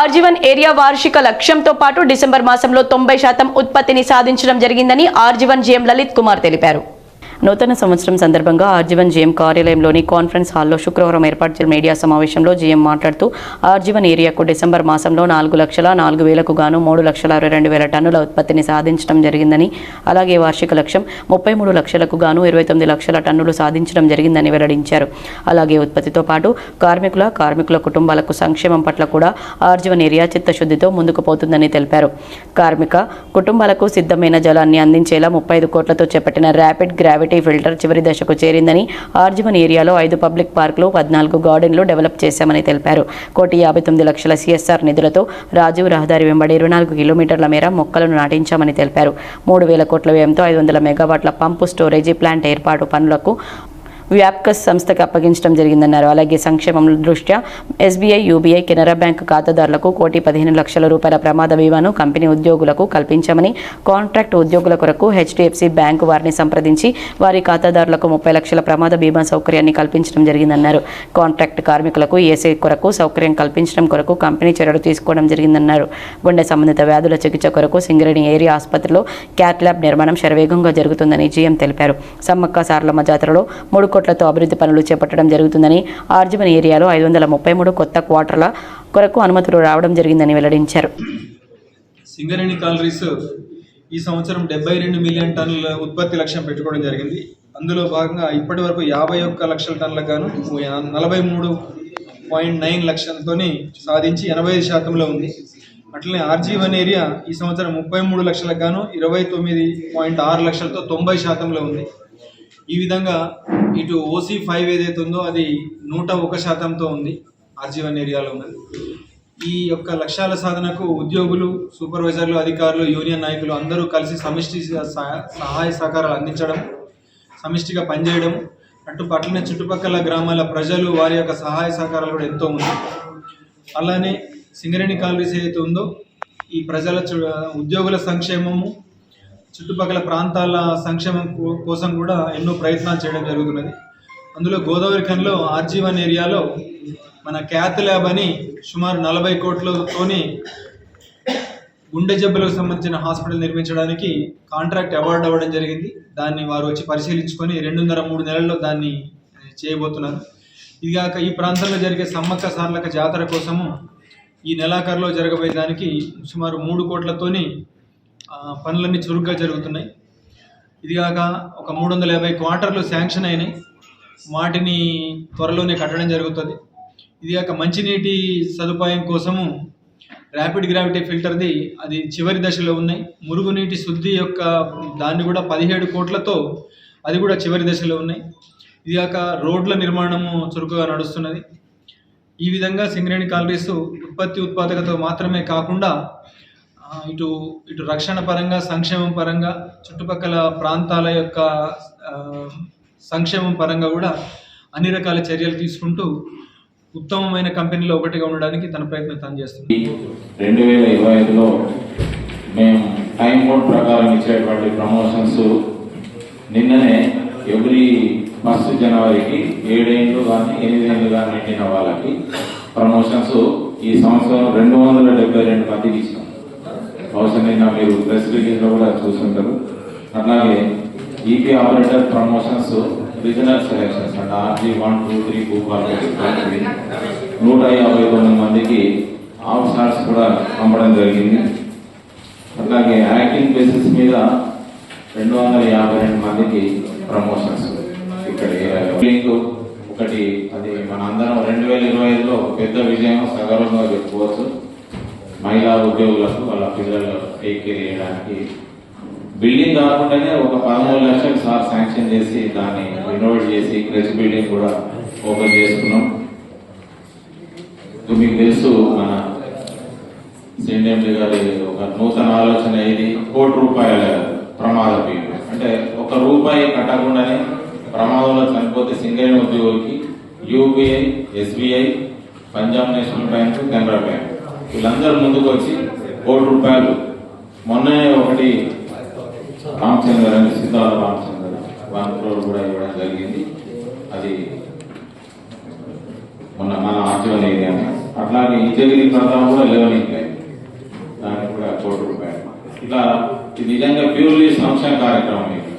RG one area వార్షిక లక్ష్యంతో పాటు డిసెంబర్ మాసంలో తొంభై శాతం ఉత్పత్తిని సాధించడం జరిగిందని ఆర్జీవన్ జీఎం లలిత్ కుమార్ తెలిపారు. నూతన సంవత్సరం సందర్భంగా ఆర్జీవన్ జీఎం కార్యాలయంలోని కాన్ఫరెన్స్ హాల్లో శుక్రవారం ఏర్పాటు చేసిన మీడియా సమావేశంలో జీఎం మాట్లాడుతూ ఆర్జీవన్ ఏరియాకు డిసెంబర్ మాసంలో నాలుగు లక్షల నాలుగు వేలకు గాను మూడు లక్షల అరవై రెండు వేల టన్నుల ఉత్పత్తిని సాధించడం జరిగిందని అలాగే వార్షిక లక్ష్యం ముప్పై మూడు లక్షలకు గాను ఇరవై తొమ్మిది లక్షల టన్నులు సాధించడం జరిగిందని వెల్లడించారు. అలాగే ఉత్పత్తితో పాటు కార్మికుల కార్మికుల కుటుంబాలకు సంక్షేమం పట్ల కూడా ఆర్జీవన్ ఏరియా చిత్తశుద్ధితో ముందుకు పోతుందని తెలిపారు. కార్మిక కుటుంబాలకు సిద్ధమైన జలాన్ని అందించేలా ముప్పై ఐదు కోట్లతో చేపట్టిన ర్యాపిడ్ గ్రావిటీ ఫిల్టర్ చివరి దశకు చేరిందని ఆర్జీవన్ ఏరియాలో ఐదు పబ్లిక్ పార్కులు పద్నాలుగు గార్డెన్లు డెవలప్ చేశామని తెలిపారు. కోటి యాభై తొమ్మిది లక్షల సిఎస్ఆర్ నిధులతో రాజీవ్ రహదారి వెంబడి ఇరవై నాలుగు కిలోమీటర్ల మేర మొక్కలను నాటించామని తెలిపారు. మూడు వేల కోట్ల వ్యయంతో ఐదు వందల మెగావాట్ల పంపు స్టోరేజీ ప్లాంట్ ఏర్పాటు పనులకు వ్యాప్కస్ సంస్థకు అప్పగించడం జరిగిందన్నారు. అలాగే సంక్షేమం దృష్ట్యా ఎస్బీఐ యూబీఐ కెనరా బ్యాంక్ ఖాతాదారులకు కోటి పదిహేను లక్షల రూపాయల ప్రమాద బీమాను కంపెనీ ఉద్యోగులకు కల్పించామని కాంట్రాక్ట్ ఉద్యోగుల కొరకు హెచ్డిఎఫ్సి బ్యాంకు వారిని సంప్రదించి వారి ఖాతాదారులకు ముప్పై లక్షల ప్రమాద బీమా సౌకర్యాన్ని కల్పించడం జరిగిందన్నారు. కాంట్రాక్ట్ కార్మికులకు ఏసీ కొరకు సౌకర్యం కల్పించడం కొరకు కంపెనీ చర్యలు తీసుకోవడం జరిగిందన్నారు. గుండె సంబంధిత వ్యాధుల చికిత్స కొరకు సింగరేణి ఏరియా ఆసుపత్రిలో క్యాట్ ల్యాబ్ నిర్మాణం శరవేగంగా జరుగుతుందని జీఎం తెలిపారు. సమ్మక్క సారలమ్మ జాతరలో మూడు కోట్లతో అభివృద్ధి పనులు చేపట్టడం జరుగుతుందని ఆర్జీవన్ ఏరియాలో ఐదు వందల ముప్పై మూడు కొత్త క్వార్టర్ల కొరకు అనుమతులు రావడం జరిగిందని వెల్లడించారు. సింగరేణి కాలరీస్ ఈ సంవత్సరం డెబ్బై రెండు మిలియన్ టన్నుల ఉత్పత్తి లక్ష్యం పెట్టుకోవడం జరిగింది. అందులో భాగంగా ఇప్పటి వరకు యాభై ఒక్క లక్షల టన్నులకు గాను నలభై మూడు పాయింట్ నైన్ లక్షలతో సాధించి ఎనభై ఐదు శాతంలో ఉంది. అట్లనే ఆర్జీ వన్ ఏరియా ఈ సంవత్సరం ముప్పై మూడు లక్షలకు గాను ఇరవై తొమ్మిది పాయింట్ ఆరు లక్షలతో తొంభై శాతంలో ఉంది. ఈ విధంగా ఇటు ఓసీ ఫైవ్ ఏదైతే ఉందో అది నూట ఒక శాతంతో ఉంది ఆర్జీవన్ ఏరియాలో ఉన్నది. ఈ యొక్క లక్ష్యాల సాధనకు ఉద్యోగులు సూపర్వైజర్లు అధికారులు యూనియన్ నాయకులు అందరూ కలిసి సమిష్టి సహాయ సహకారాలు అందించడం సమిష్టిగా పనిచేయడం అటు పట్లనే చుట్టుపక్కల గ్రామాల ప్రజలు వారి యొక్క సహాయ సహకారాలు కూడా ఎంతో ఉంది అలానే సింగరేణి కాలనీస్ ఏదైతే ఉందో ఈ ప్రజల చు- ఉద్యోగుల సంక్షేమము చుట్టుపక్కల ప్రాంతాల సంక్షేమం కోసం కూడా ఎన్నో ప్రయత్నాలు చేయడం జరుగుతున్నది. అందులో గోదావరి ఖనిలో ఆర్జీవన్ ఏరియాలో మన క్యాత్ ల్యాబ్ అని సుమారు నలభై కోట్లతోని గుండె జబ్బులకు సంబంధించిన హాస్పిటల్ నిర్మించడానికి కాంట్రాక్ట్ అవార్డు అవ్వడం జరిగింది. దాన్ని వారు వచ్చి పరిశీలించుకొని రెండున్నర మూడు నెలల్లో దాన్ని చేయబోతున్నారు. ఇది కాక ఈ ప్రాంతంలో జరిగే సమ్మక్క సార్లక జాతర కోసము ఈ నెలాఖరులో జరగబోయే దానికి సుమారు మూడు కోట్లతోని పనులన్నీ చురుగ్గా జరుగుతున్నాయి. ఇది కాక ఒక మూడు వందల యాభై క్వార్టర్లు శాంక్షన్ అయినాయి. వాటిని త్వరలోనే కట్టడం జరుగుతుంది. ఇది కాక మంచినీటి సదుపాయం కోసము ర్యాపిడ్ గ్రావిటీ ఫిల్టర్ది అది చివరి దశలో ఉన్నాయి. మురుగునీటి శుద్ధి యొక్క దాన్ని కూడా పదిహేడు కోట్లతో అది కూడా చివరి దశలో ఉన్నాయి. ఇది కాక రోడ్ల నిర్మాణము చురుకుగా నడుస్తున్నది. ఈ విధంగా సింగరేణి కాలరీస్ ఉత్పత్తి ఉత్పాదకత మాత్రమే కాకుండా ఇటు ఇటు రక్షణ పరంగా సంక్షేమం పరంగా చుట్టుపక్కల ప్రాంతాల యొక్క సంక్షేమం పరంగా కూడా అన్ని రకాల చర్యలు తీసుకుంటూ ఉత్తమమైన కంపెనీలో ఒకటిగా ఉండడానికి తన ప్రయత్నం తను చేస్తుంది. రెండు వేల ఇరవై ఐదులో మేము టైం బోర్డ్ ప్రకారం ఇచ్చేటువంటి ప్రమోషన్స్ నిన్ననే ఎవ్రీ ఫస్ట్ జనవరికి ఏడేళ్ళు కానీ ఎనిమిదేళ్ళు కానీ నిండిన వాళ్ళకి ప్రమోషన్స్ ఈ సంవత్సరం రెండు వందల డెబ్బై రెండు మందికి ఇచ్చాం బహుశా మీరు ప్రెస్ రిలీజ్లో కూడా చూస్తుంటారు అట్లాగే EP operator promotions regional selections అంటే RG one two three Bhupal నూట యాభై తొమ్మిది మందికి ఆఫ్ స్టార్స్ కూడా పంపడం జరిగింది. అట్లాగే యాక్టింగ్ బేసిస్ మీద రెండు వందల యాభై రెండు మందికి ప్రమోషన్స్ ఇక్కడ లింక్ ఒకటి అది మన అందరం రెండు వేల ఇరవై ఐదులో పెద్ద విజయం సగర్వంగా చెప్పుకోవచ్చు. మహిళా ఉద్యోగులకు వాళ్ళ పిల్లలు టేక్ కేర్ చేయడానికి. బిల్డింగ్ కాకుండానే ఒక పదమూడు లక్షలు సార్ శాంక్షన్ చేసి దాన్ని రినోవేట్ చేసి క్రెచ్ బిల్డింగ్ కూడా ఓపెన్ చేసుకున్నాం. మీకు తెలుసు మన సిఎండి గారి ఒక నూతన ఆలోచన ఇది. కోటి రూపాయల ప్రమాద బీమా అంటే ఒక రూపాయి కట్టకుండానే ప్రమాదంలో చనిపోతే సింగరేణి ఉద్యోగులకి UBI SBI Punjab national bank Canara bank. వీళ్ళందరూ ముందుకు వచ్చి కోటి రూపాయలు. మొన్నే ఒకటి రామచంద్ర అని సిద్ధార్థ రామచంద్ర వన్ క్రోర్ కూడా ఇవ్వడం జరిగింది. అది మొన్న మన ఆర్జీవన్ ఏరియా అట్లాగే ఇంజగిరి ప్రధాన కూడా లేవనీయలేదు దానికి కూడా కోటి రూపాయలు. ఇట్లా ఇది నిజంగా ప్యూర్లీ సంక్షేమ కార్యక్రమం ఇది.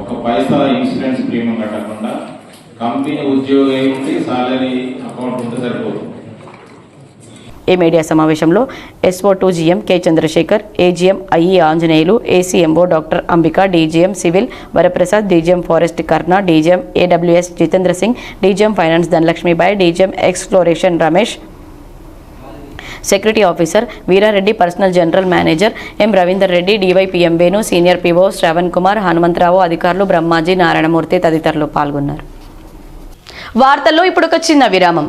ఒక పైసా ఇన్సూరెన్స్ ప్రీమియం కట్టకుండా కంపెనీ ఉద్యోగి ఉండి సాలరీ అకౌంట్ ఉంటే సరిపోతుంది. ఈ మీడియా సమావేశంలో SO to GM K Chandrashekar AGM IE Anjaneyulu ACMO doctor Ambika DGM civil Varaprasad DGM forest Karna DGM AWS Jitendra Singh DGM finance Dhanalakshmibai DGM exploration Ramesh. Security officer Veerareddy personnel general manager M Ravinder Reddy DYPM Venu senior PO Shravan Kumar Hanumantharao అధికారులు బ్రహ్మాజీ నారాయణమూర్తి తదితరులు పాల్గొన్నారు. వార్తల్లో ఇప్పుడు ఒక చిన్న విరామం.